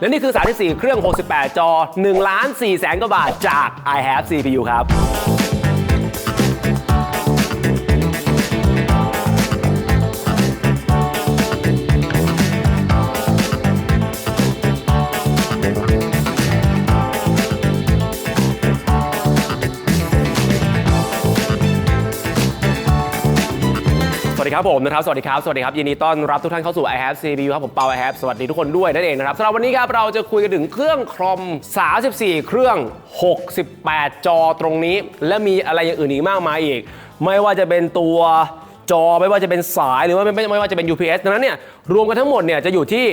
และนี่คือ 34 เครื่อง 68 จอ1ล้าน4แสนกว่าบาทจาก i have CPU ครับ ดีครับผมนะครับ สวัสดีครับ สวัสดีครับ ยินดีต้อนรับทุกท่านเข้าสู่ i have CPU ครับผมเปา i have สวัสดีทุกคนด้วยนั่นเองนะครับสำหรับวันนี้ครับเราจะคุยกันถึงเครื่องคอม 34 เครื่อง 68 จอตรงนี้ และมีอะไรอย่างอื่นอีกมากมายอีก ไม่ว่าจะเป็นตัวจอไม่ว่าจะเป็นสายหรือว่าไม่ไม่ว่าจะเป็น UPS ดังนั้นเนี่ยรวมกันทั้งหมดเนี่ยจะอยู่ที่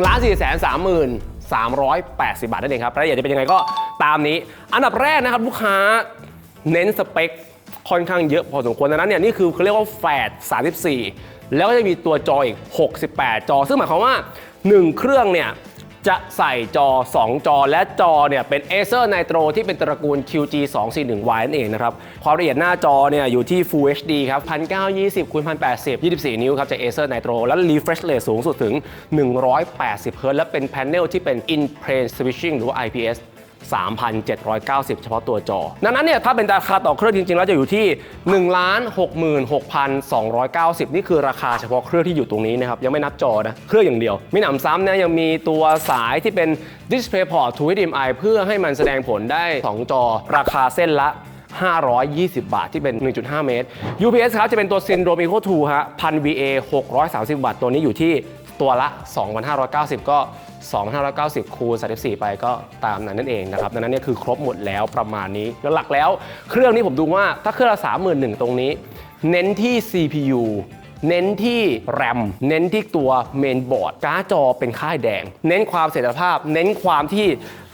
1 4 3 3 380บาทนั่นเองครับรายละเอียดจะเป็นยังไงก็ตามนี้ อันดับแรกนะครับลูกค้าเน้นสเปค ค่อนข้างเยอะพอสมควรดังนั้นเนี่ยนี่คือเขาเรียกว่าแฟด34 แล้วก็จะมีตัวจออีก 68 จอ ซึ่งหมายความว่า 1 เครื่องเนี่ยจะใส่จอ 2 จอ และจอเนี่ยเป็น Acer Nitro ที่เป็นตระกูล QG 241Y นั่นเองนะครับ ความละเอียดหน้าจอเนี่ยอยู่ที่ Full HD ครับ 1920คูณ1080 24 นิ้วครับจาก Acer Nitro แล้ว refresh rate สูงสุดถึง 180 Hz และเป็น panel ที่เป็น in plane switching หรือว่า IPS 3,790 เฉพาะตัวจอ ดังนั้นเนี่ยถ้าเป็นราคาต่อเครื่องจริงๆ แล้วจะอยู่ที่ 1 66,290 นี่คือราคาเฉพาะเครื่องที่อยู่ตรงนี้นะครับ ยังไม่นับจอนะ เครื่องอย่างเดียว มีหนำซ้ำนะยังมีตัวสายที่เป็น DisplayPort to HDMI เพื่อให้มันแสดงผลได้ 2 จอ ราคาเส้นละ 520 บาทที่เป็น 1.5 เมตร UPS ครับจะเป็นตัว Syndrome Eco 2ฮะ 1000 VA 630 บาทตัวนี้อยู่ที่ ตัวละ 2,590 ก็ 2,590 คูณ34 ไปก็ตามนั้นนั่นเองนะครับ ดังนั้นเนี่ยคือครบหมดแล้วประมาณนี้แล้วหลักแล้วเครื่องนี้ผมดูว่าถ้าเครื่องละ31,000 ตรงนี้ เน้นที่ CPU เน้นที่ RAM เน้นที่ตัวเมนบอร์ดการ์ดจอเป็นค่ายแดง เน้นความเสถียรภาพ เน้นความที่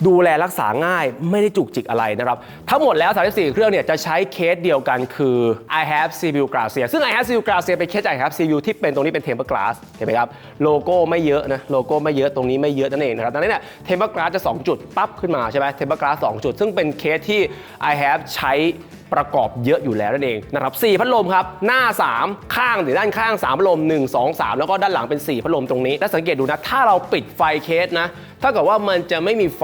ดูแลรักษาง่ายไม่ได้จุกจิกอะไรนะครับ ทั้งหมดแล้ว 34 เครื่องเนี่ยจะใช้เคสเดียวกันคือ i have CPU Gracia ซึ่ง i have CPU Gracia เป็นเคสจาก i have CPU ที่เป็นตรงนี้เป็น tempered glass เห็นไหมครับโลโก้ไม่เยอะนะโลโก้ไม่เยอะตรงนี้ไม่เยอะนั่นเองนะครับดังนั้นเนี่ย tempered glass จะ 2 จุดปั๊บขึ้นมาใช่ไหม tempered glass 2 จุด ซึ่งเป็นเคสที่ i have ใช้ประกอบเยอะอยู่แล้วนั่นเองนะครับ4พัดลมครับหน้า 3 ข้างหรือด้านข้าง3พัดลม 1 2 3 แล้วก็ด้านหลังเป็น 4 พัดลมตรงนี้ และสังเกตดูนะ ถ้าเราปิดไฟเคสนะถ้าเกิดว่ามันจะไม่มีไฟ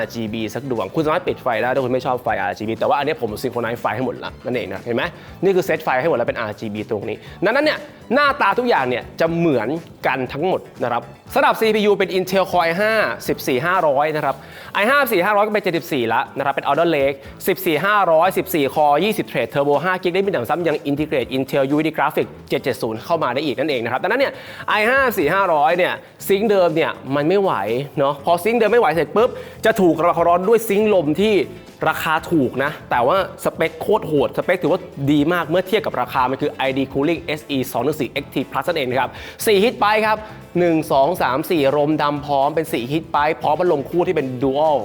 RGB สักดวง คุณสามารถปิดไฟได้ถ้าคุณไม่ชอบไฟ RGB แต่ว่าอันนี้ผมซิงโครไนซ์ไฟให้หมดล้วนั่นเองนะเห็นไหมนี่คือเซตไฟให้หมดแล้วเป็น RGB ตรงนี้ดังนั้นเนี่ยหน้าตาทุกอย่างเนี่ยจะเหมือนกันทั้งหมดนะครับสำหรับ CPU เป็น Intel Core i5 14500 นะครับ i5 14500 ก็เป็น 74 ละนะครับ เป็น Alder Lake 14500 14 Core 20 Thread Turbo 5 g b ได้มีหนำซ้ำยัง Integrate Intel UED Graphics 770 เข้ามาได้อีกนั่นเองนะครับ ดังนั้นเนี่ย i5 4500 เนี่ย ซิงค์เดิมเนี่ย มันไม่ไหวเนาะ พอซิงเดิมไม่ไหวเสร็จปุ๊บจะถูกระร้อนด้วยซิงค์ลมที่ราคาถูกนะ แต่ว่าสเปคโคตรโหด สเปคถือว่าดีมากเมื่อเทียบกับราคา มันคือ ID Cooling SE 214 XT Plus นั่นเองครับ 4 ฮิตไปครับ 1 2 3 4 รมดำพร้อมเป็น 4 ฮิตไปพร้อมพัดลมคู่ที่เป็น Dual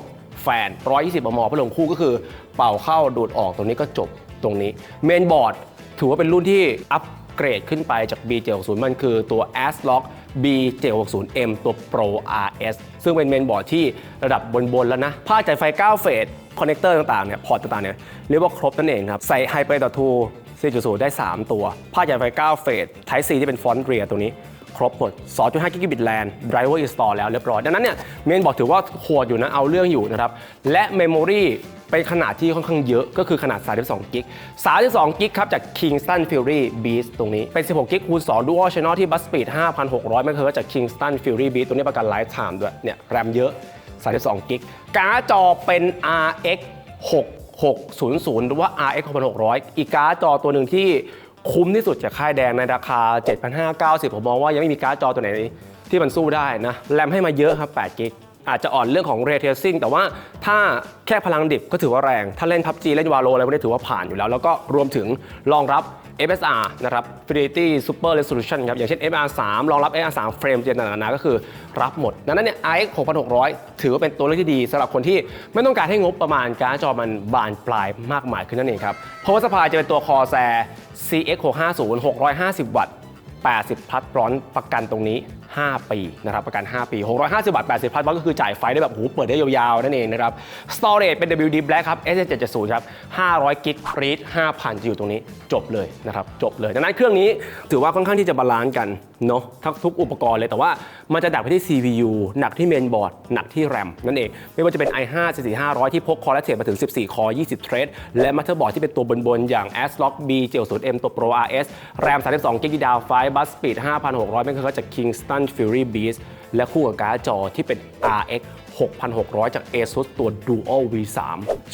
แฟน 120 มมพัดลมคู่ก็คือเป่าเข้าดูดออกตรงนี้ก็จบตรงนี้เมนบอร์ดถือว่าเป็นรุ่นที่อัปเกรดขึ้นไปจาก B760 มันคือตัว ASRock B760M ตัว Pro RS ซึ่งเป็นเมนบอร์ดที่ระดับบนๆแล้วนะผ้าจ่ายไฟ 9 เฟสคอนเนคเตอร์ต่างๆเนี่ยพอร์ตต่างๆเนี่ยเรียกว่าครบนั่นเองครับ ใส่ h y p e r 2 4.0 ได้ 3 ตัว ผ้าจ่ายไฟ 9 เฟส Type C ที่เป็นฟอนต์เรียตัวนี้ ครบหมด 2.5 กิกะบิตแลนไดรเวอร์อินสตอลแล้วเรียบร้อย ดังนั้นเนี่ยเมนบอร์ดถือว่าโหดอยู่นะเอาเรื่องอยู่นะครับและเมมโมรี เป็นขนาดที่ค่อนข้างเยอะก็คือขนาด 32 กิก 32 กิกครับจาก Kingston Fury Beast ตรงนี้ เป็น 16 กิกคูณ 2 Dual Channel ที่ bus speed 5,600 เมกะเฮิรตซ์จาก Kingston Fury Beast ตัวนี้ประกัน lifetime ด้วย เนี่ย แรมเยอะ 32 กิก การ์ดจอเป็น RX 6600 หรือว่า RX 6600 อีกการ์ดจอตัวหนึ่งที่คุ้มที่สุดจากค่ายแดงในราคา 7,590 ผมมองว่ายังไม่มีการ์ดจอตัวไหนที่มันสู้ได้นะ แรมให้มาเยอะครับ 8 กิก อาจจะอ่อนเรื่องของ Ray Tracing แต่ว่าถ้าแค่พลังดิบก็ถือว่าแรง ถ้าเล่น PUBG เล่น Valo อะไรพวกนี้ถือว่าผ่านอยู่แล้ว แล้วก็รวมถึงรองรับ FSR นะครับ Fidelity Super Resolution ครับ อย่างเช่น FR 3รองรับ FR 3 Frame เจนต่างๆนาก็คือรับหมด ดังนั้นเนี่ย RX 6600 ถือว่าเป็นตัวเลือกที่ดีสำหรับคนที่ไม่ต้องการให้งบประมาณการดจอมันบานปลายมากมายขึ้นนั่นเองครับ Power Supply จะเป็นตัว Corsair CX 650 650 วัตต์ 80 พลัสร้อนประกันตรงนี้ 5 ปีนะครับประกัน 5 ปี 650 บาท 80พันก็คือจ่ายไฟได้แบบโอ้โหเปิดได้ยาวๆ นั่นเองนะครับ Storage เป็น WD Black ครับ s 7 7 0ครับ 500 กิกรีด5,000 จะอยู่ตรงนี้จบเลยนะครับจบเลย ดังนั้นเครื่องนี้ถือว่าค่อนข้างที่จะบาลานซ์กันเนาะทั้งทุกอุปกรณ์เลยแต่ว่ามันจะหนักไปที่ CPU หนักที่เมนบอร์ดหนักที่ RAM นั่นเอง ไม่ว่าจะเป็น i5 4400 ที่พกคอร์และเทมาถึง 14 คอ 20 เทรดและมั t เ e อร์บอร์ดที่เป็นตัวบนๆ อย่าง ASRock B 70M ตัว Pro RS RAM 32 GB DDR5 Bus Speed 5,600เมกะเฮิรตซ์จาก Kingston Fury Beast และคู่กับการ์ดจอที่เป็น RX 6,600 จาก ASUS ตัว Dual V3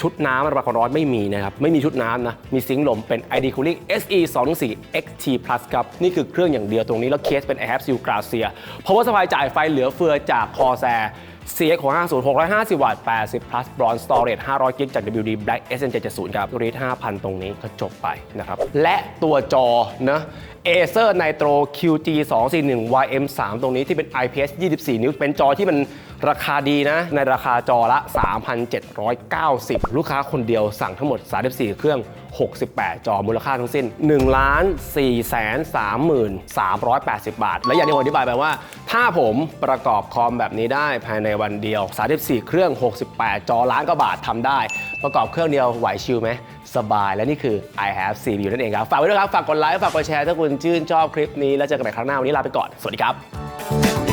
ชุดน้ำระบายความร้อนไม่มีนะครับ ไม่มีชุดน้ำนะ มีซิงค์ลมเป็น ID Cooling SE 2 4 XT Plus ครับ นี่คือเครื่องอย่างเดียวตรงนี้ แล้วเคสเป็น AirHab Seal Gracia เพราะว่าสบายจ่ายไฟเหลือเฟือจาก Corsair CX 650 650 วัตต์ 80 plus bronze storage 500 กิกจาก WD Black SN 770ครับรีด5,000 ตรงนี้ก็จบไปนะครับ และตัวจอนะ Acer Nitro QG 241 YM3 ตรงนี้ที่เป็น IPS 24 นิ้ว เป็นจอที่มัน ราคาดีนะ ในราคาจอละ 3,790 ลูกค้าคนเดียวสั่งทั้งหมด 34 เครื่อง 68 จอมูลค่าทั้งสิ้น 1 4 3 3 8 0 บาท และอย่างที่ผมอธิบายไปว่า ถ้าผมประกอบคอมแบบนี้ได้ภายในวันเดียว 34 เครื่อง 68 จอล้านกว่าบาททำได้ ประกอบเครื่องเดียวไหวชิลไหมสบายและนี่คือ I have CPU นั่นเองครับ ฝากไว้ด้วยครับ ฝากกดไลค์ ฝากกดแชร์ ถ้าคุณชื่นชอบคลิปนี้ แล้วเจอกันใหม่ครั้งหน้า วันนี้ลาไปก่อน สวัสดีครับ